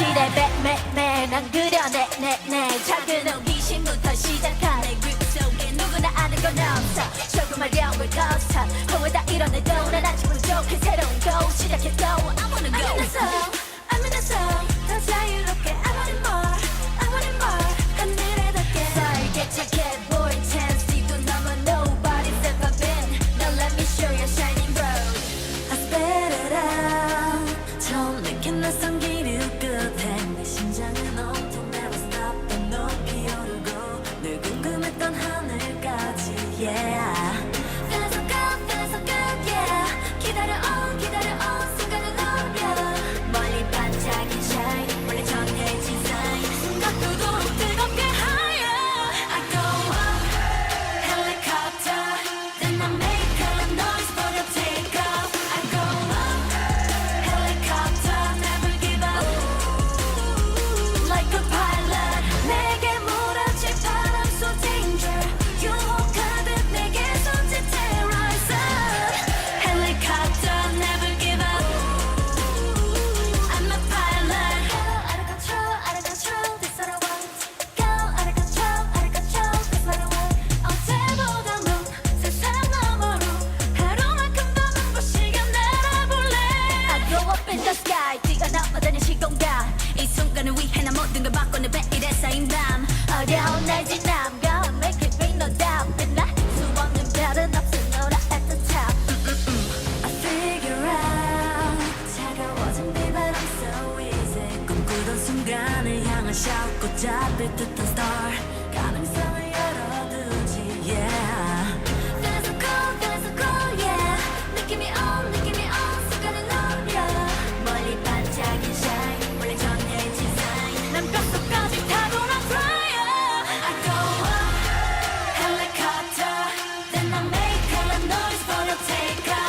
현실의 매매매 난 그려내 내내 작은 호기심부터 내 grip 속에 누구나 아는 건 없어. 조금 어려움을 거쳐 후회 다 이뤄내도 난 아직 啊。 뛰어넘어다니는 시공간. 이 순간을 위해 난 모든 걸 바꾸는 매일의 쌓인 밤 어려운 날 Gonna make it big no doubt 빛날 수 없는 별은 없어 너라 at the top. I figure out 차가워진 비바람 so easy 꿈꾸던 순간을 향한 샤워 꽃잡을 듯한 gonna take a.